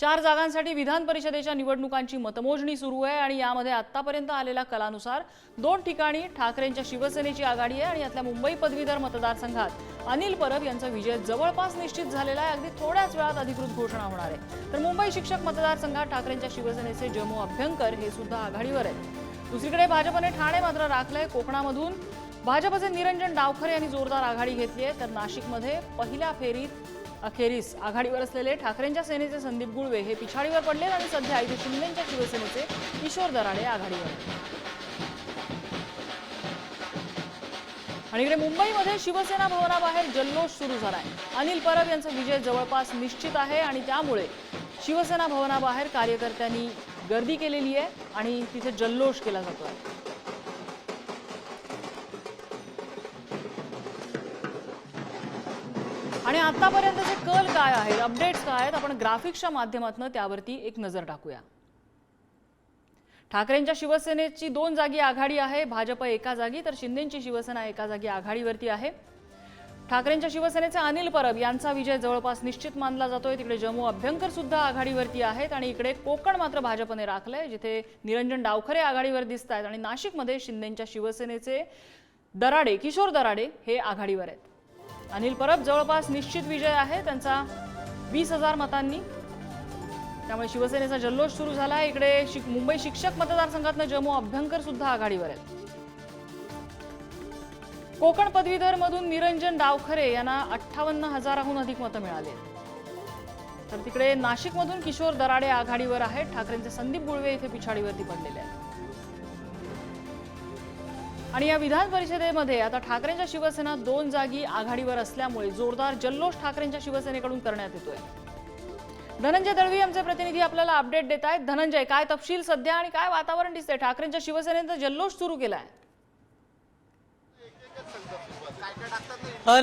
चार जागांसाठी विधान परिषदेच्या निवडणुकांची मतमोजणी सुरू आहे आणि यामध्ये आतापर्यंत आलेल्या कलानुसार दोन ठिकाणी ठाकरेंच्या शिवसेनेची आघाडी आहे आणि यातल्या मुंबई पदवीधर मतदारसंघात अनिल परब यांचा विजय जवळपास निश्चित झालेला आहे. अगदी थोड्याच वेळात अधिकृत घोषणा होणार आहे. तर मुंबई शिक्षक मतदारसंघात ठाकरेंच्या शिवसेनेचे जमू अभ्यंकर हे सुद्धा आघाडीवर आहेत. दुसरीकडे भाजपने ठाणे मात्र राखलंय. कोकणामधून भाजपचे निरंजन डावखरे यांनी जोरदार आघाडी घेतली आहे. तर नाशिकमध्ये पहिल्या फेरीत अखेरीस आघाडीवर असलेले ठाकरेंच्या सेनेचे संदीप गुळवे हे पिछाडीवर पडले आणि सध्या इथे शिंदेच्या शिवसेनेचे किशोर दराडे आघाडीवर आणि इकडे मुंबईमध्ये शिवसेना भवनाबाहेर जल्लोष सुरू झालाय. अनिल परब यांचा विजय जवळपास निश्चित आहे आणि त्यामुळे शिवसेना भवनाबाहेर कार्यकर्त्यांनी गर्दी केलेली आहे आणि तिथे जल्लोष केला जातोय. आणि आतापर्यंतचे कल काय आहेत अपडेट्स काय आहेत आपण ग्राफिक्सच्या माध्यमातून त्यावरती एक नजर टाकूया. ठाकरेंच्या शिवसेनेची दोन जागी आघाडी आहे भाजप एका जागी तर शिंदेची शिवसेना एका जागी आघाडीवरती आहे. ठाकरेंच्या शिवसेनेचे अनिल परब यांचा विजय जवळपास निश्चित मानला जातोय. तिकडे जम्मू अभ्यंकर सुद्धा आघाडीवरती आहेत आणि इकडे कोकण मात्र भाजपने राखलंय जिथे निरंजन डावखरे आघाडीवर दिसत आहेत आणि नाशिकमध्ये शिंदेच्या शिवसेनेचे दराडे किशोर दराडे हे आघाडीवर आहेत. अनिल परब जवळपास निश्चित विजय आहे. त्यांचा वीस हजार मतांनी. त्यामुळे शिवसेनेचा जल्लोष सुरू झाला इकडे शिक- मुंबई शिक्षक मतदारसंघातनं जम्मू अभ्यंकर सुद्धा आघाडीवर आहेत. कोकण पदवीधर मधून निरंजन डावखरे यांना अठ्ठावन्न हजाराहून अधिक मतं मिळाली तर तिकडे नाशिकमधून किशोर दराडे आघाडीवर आहेत. ठाकरेंचे संदीप गुळवे इथे पिछाडीवरती पडलेले आहेत. आणि या विधान परिषदेमध्ये आता ठाकरेंच्या शिवसेना दोन जागी आघाडीवर असल्यामुळे जोरदार जल्लोष ठाकरेंच्या शिवसेनेकडून करण्यात येतोय. धनंजय दळवी आमचे प्रतिनिधी आपल्याला अपडेट देत आहेत धनंजय काय तपशील सध्या आणि काय वातावरण दिसतंय? ठाकरेंच्या शिवसेनेचा जल्लोष सुरू केलाय.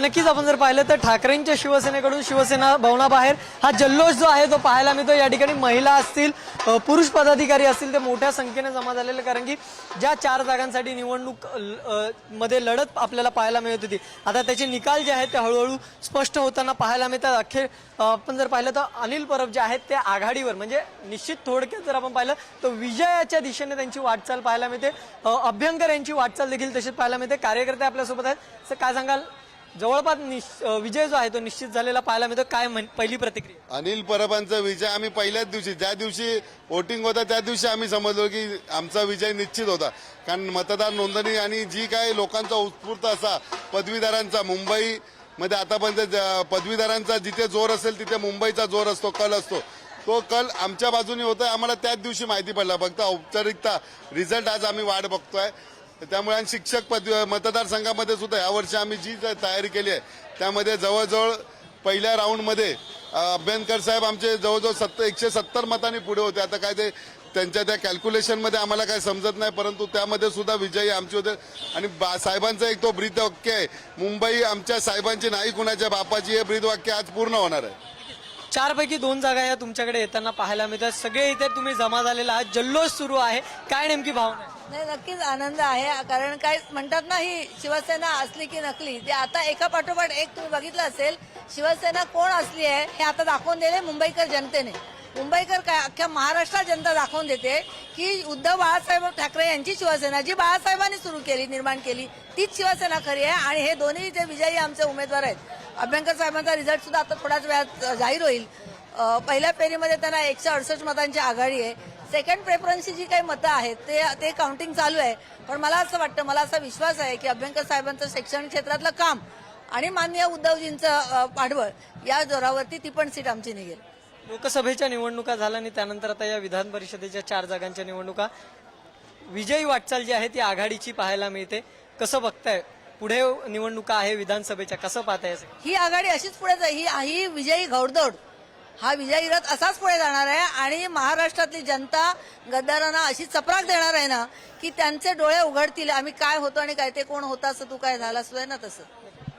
नक्कीच आपण जर पाहिलं तर ठाकरेंच्या शिवसेनेकडून शिवसेना भवनाबाहेर हा जल्लोष जो आहे तो पाहायला मिळतो. या ठिकाणी महिला असतील पुरुष पदाधिकारी असतील ते मोठ्या संख्येने जमा झालेले कारण की ज्या चार जागांसाठी निवडणूकमध्ये लढत आपल्याला पाहायला मिळत होती. आता त्याचे निकाल जे आहेत ते हळूहळू स्पष्ट होताना पाहायला मिळतात. अखेर आपण जर पाहिलं तर अनिल परब जे आहेत ते आघाडीवर म्हणजे निश्चित थोडक्यात जर आपण पाहिलं तर विजयाच्या दिशेने त्यांची वाटचाल पाहायला मिळते. अभ्यंकर यांची वाटचाल देखील तशीच पाहायला मिळते. कार्यकर्ते आपल्यासोबत आहेत. तर काय सांगाल? जवळपास निश- विजय जो आहे तो निश्चित झालेला पाहायला मिळतो. काय म्हण- पहिली प्रतिक्रिया? अनिल परबांचा विजय आम्ही पहिल्याच दिवशी ज्या दिवशी वोटिंग होता त्या दिवशी आम्ही समजलो की आमचा विजय निश्चित होता. कारण मतदार नोंदणी आणि जी काय लोकांचा उत्स्फूर्त असा पदवीधरांचा मुंबई मध्ये आतापर्यंत ज- पदवीधरांचा जिथे जोर असेल तिथे मुंबईचा जोर असतो कल असतो. तो कल आमच्या बाजूने होता आम्हाला त्याच दिवशी माहिती पडला. फक्त औपचारिकता रिझल्ट आज आम्ही वाट बघतोय. त्यामुळे आणि शिक्षक पद मतदारसंघामध्ये सुद्धा यावर्षी आम्ही जी तयारी केली आहे त्यामध्ये जवळजवळ पहिल्या राऊंडमध्ये अभ्यंकर साहेब आमचे जवळजवळ सत्तर एकशे सत्तर मतांनी पुढे होते. आता काय ते त्यांच्या त्या कॅल्क्युलेशनमध्ये आम्हाला काय समजत नाही परंतु त्यामध्ये सुद्धा विजयी आमचे होते. आणि बा- साहेबांचा एक तो ब्रीद वाक्य आहे मुंबई आमच्या साहेबांची नाही कुणाच्या बापाची हे ब्रीद वाक्य आज पूर्ण होणार आहे. चारपैकी दोन जागा या तुमच्याकडे येताना पाहायला मिळतात. सगळे इथे तुम्ही जमा झालेला आहात. जल्लोष सुरू आहे. काय नेमकी भावना आहे? नाही नक्कीच आनंद आहे. कारण काय म्हणतात ना ही शिवसेना असली की नकली. ते आता एका पाठोपाठ एक तुम्ही बघितलं असेल शिवसेना कोण असली आहे हे आता दाखवून दिले मुंबईकर जनतेने. मुंबईकर काय अख्ख्या महाराष्ट्रात जनता दाखवून देते की उद्धव बाळासाहेब ठाकरे यांची शिवसेना जी बाळासाहेबांनी सुरू केली निर्माण केली तीच शिवसेना खरी आहे आणि हे दोन्ही जे विजयी आमचे उमेदवार आहेत अभ्यंकर साहेबांचा रिझल्ट सुद्धा आता थोड्याच वेळात जाहीर होईल. पहिल्या फेरीमध्ये त्यांना एकशे अडसष्ट मतांची आघाडी आहे. सेकंड प्रेफरन्सची जी काही मतं आहेत ते ते काउंटिंग चालू आहे. पण मला असं वाटतं मला असा विश्वास आहे की अभ्यंकर साहेबांचं शिक्षण क्षेत्रातलं काम आणि माननीय उद्धवजींचं पाठबळ या जोरावरती ती पण सीट आमची निघेल. लोकसभेच्या निवडणुका झाल्या आणि त्यानंतर आता या विधान परिषदेच्या चार जागांच्या निवडणुका. विजयी वाटचाल जी आहे ती आघाडीची पाहायला मिळते. कसं बघताय? पुढे निवडणुका आहे विधानसभेच्या. कसं पाहताय? हे? ही आघाडी अशीच पुढे जाईल. ही ही विजयी घौडदौड हा विजयी रथ असाच पुढे जाणार आहे आणि महाराष्ट्रातली जनता गद्दारांना अशी चपराक देणार आहे ना की त्यांचे डोळे उघडतील आम्ही काय होतो आणि काय ते कोण होता असं तू काय झाला असं ना तसं.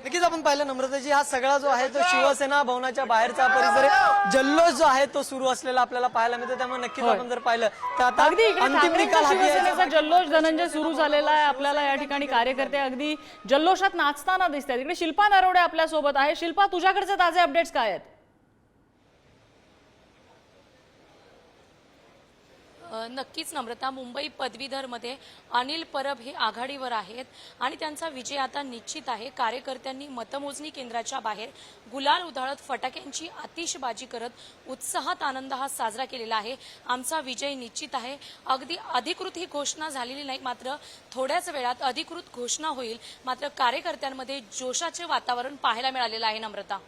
नक्कीच आपण पाहिलं नम्रताजी हा सगळा जो आहे तो शिवसेना भवनाच्या बाहेरचा परिसर आहे. जल्लोष जो आहे तो सुरू असलेला आपल्याला पाहायला मिळतो. त्यामुळे नक्कीच आपण जर पाहिलं तर आता अगदी इकडे अंतिम निकाल हाती यायचा शिवसेनेचा जल्लोष धनंजय सुरू झालेला आहे. आपल्याला या ठिकाणी कार्यकर्ते अगदी जल्लोषात नाचताना दिसत आहेत इकडे शिल्पा नरवडे आपल्यासोबत आहे. शिल्पा तुझ्याकडचे ताजे अपडेट्स काय आहेत? नक्कीच नम्रता मुंबई पदवीधरमध्ये अनिल परब हे आघाडीवर आहेत आणि त्यांचा विजय आता निश्चित आहे. कार्यकर्त्यांनी मतमोजणी केंद्राच्या बाहेर गुलाल उधळत फटाक्यांची आतिषबाजी करत उत्साहात आनंद हा साजरा केलेला आहे. आमचा विजय निश्चित आहे. अगदी अधिकृत ही घोषणा झालेली नाही मात्र थोड्याच वेळात अधिकृत घोषणा होईल. मात्र कार्यकर्त्यांमध्ये जोशाचे वातावरण पाहायला मिळालेलं आहे नम्रता.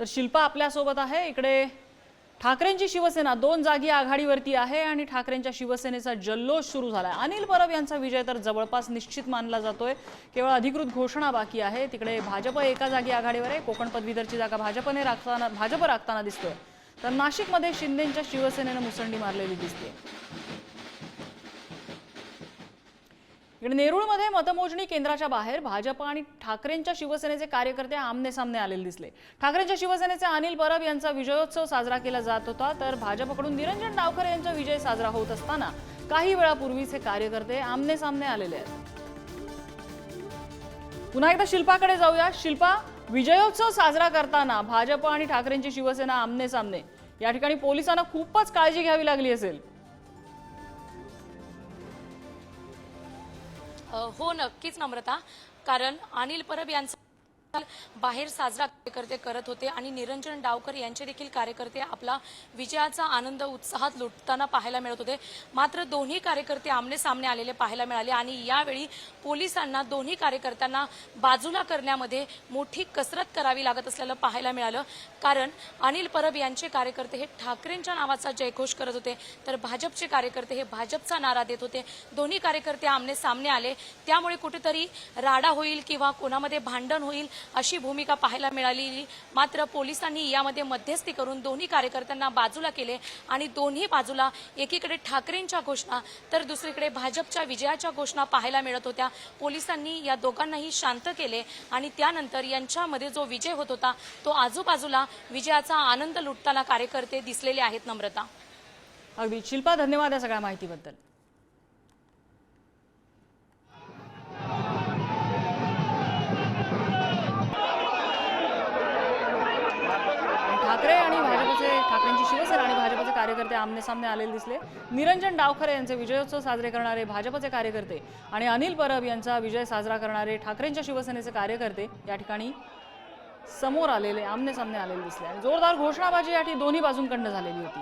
तर शिल्पा आपल्यासोबत आहे. इकडे ठाकरेंची शिवसेना दोन जागी आघाडीवरती आहे आणि ठाकरेंच्या शिवसेनेचा जल्लोष सुरू झाला आहे अनिल परब यांचा विजय तर जवळपास निश्चित मानला जातोय. केवळ अधिकृत घोषणा बाकी आहे. तिकडे भाजप एका जागी आघाडीवर आहे. कोकण पदवीधरची जागा भाजपने राखताना भाजप राखताना दिसतोय. तर नाशिकमध्ये शिंदेंच्या शिवसेनेनं मुसंडी मारलेली दिसते नेरुळमध्ये मतमोजणी केंद्राच्या बाहेर भाजप आणि ठाकरेंच्या शिवसेनेचे कार्यकर्ते आमने सामने आलेले दिसले. ठाकरेंच्या शिवसेनेचे अनिल परब यांचा विजयोत्सव साजरा केला जात होता तर भाजपकडून निरंजन डावकर यांचा विजय साजरा होत असताना काही वेळापूर्वीच हे कार्यकर्ते आमने सामने आलेले आहेत. पुन्हा एकदा शिल्पाकडे जाऊया. शिल्पा विजयोत्सव साजरा करताना भाजप आणि ठाकरेंची शिवसेना आमने सामने. या ठिकाणी पोलिसांना खूपच काळजी घ्यावी लागली असेल. हो नक्कीच नम्रता. कारण अनिल परब यांचा बाहेर साजरा कार्यकर्ते करत होते आणि निरंजन डावकर यांचे देखील कार्यकर्ते आपला विजयाचा आनंद उत्साहात लुटताना पाहायला मिळत होते. मात्र दोन्ही कार्यकर्ते आमने सामने आलेले पाहायला मिळाले आणि यावेळी पोलिसांना दोन्ही कार्यकर्त्यांना बाजूला करण्यामध्ये मोठी कसरत करावी लागत असल्याला पाहायला मिळालं. कारण अनिल परब यांचे कार्यकर्ते हे ठाकरेंच्या नावाचा जयघोष करत होते. तर भाजपचे कार्यकर्ते हे भाजपचा नारा देत होते. दोन्ही कार्यकर्ते आमने सामने आले. त्यामुळे कुठेतरी राडा होईल किंवा कोणामध्ये भांडण होईल अशी भूमिका पाहायला मिळाली. मात्र पोलिसांनी यामध्ये मध्यस्थी करून दोन्ही कार्यकर्त्यांना बाजूला केले आणि दोन्ही बाजूला एकीकडे ठाकरेंच्या घोषणा तर दुसरीकडे भाजपच्या विजयाच्या घोषणा पाहायला मिळत होत्या. पोलिसांनी या दोघांनाही शांत केले आणि त्यानंतर यांच्यामध्ये जो विजय होत होता तो आजूबाजूला विजयाचा आनंद लुटताना कार्यकर्ते दिसलेले आहेत नम्रता. अगदी. शिल्पा धन्यवाद या सगळ्या माहितीबद्दल आणि ठाकरे आणि भाजपचे ठाकरेंची शिवसेना आणि भाजपचे कार्यकर्ते आमनेसामने आलेले दिसले. निरंजन डावखरे यांचे विजयोत्सव साजरे करणारे भाजपचे कार्यकर्ते आणि अनिल परब यांचा विजय साजरा करणारे ठाकरेंच्या शिवसेनेचे कार्यकर्ते या ठिकाणी समोर आलेले आमनेसामने आलेले दिसले. आणि जोरदार घोषणाबाजी या दोन्ही बाजूंकडनं झालेली होती.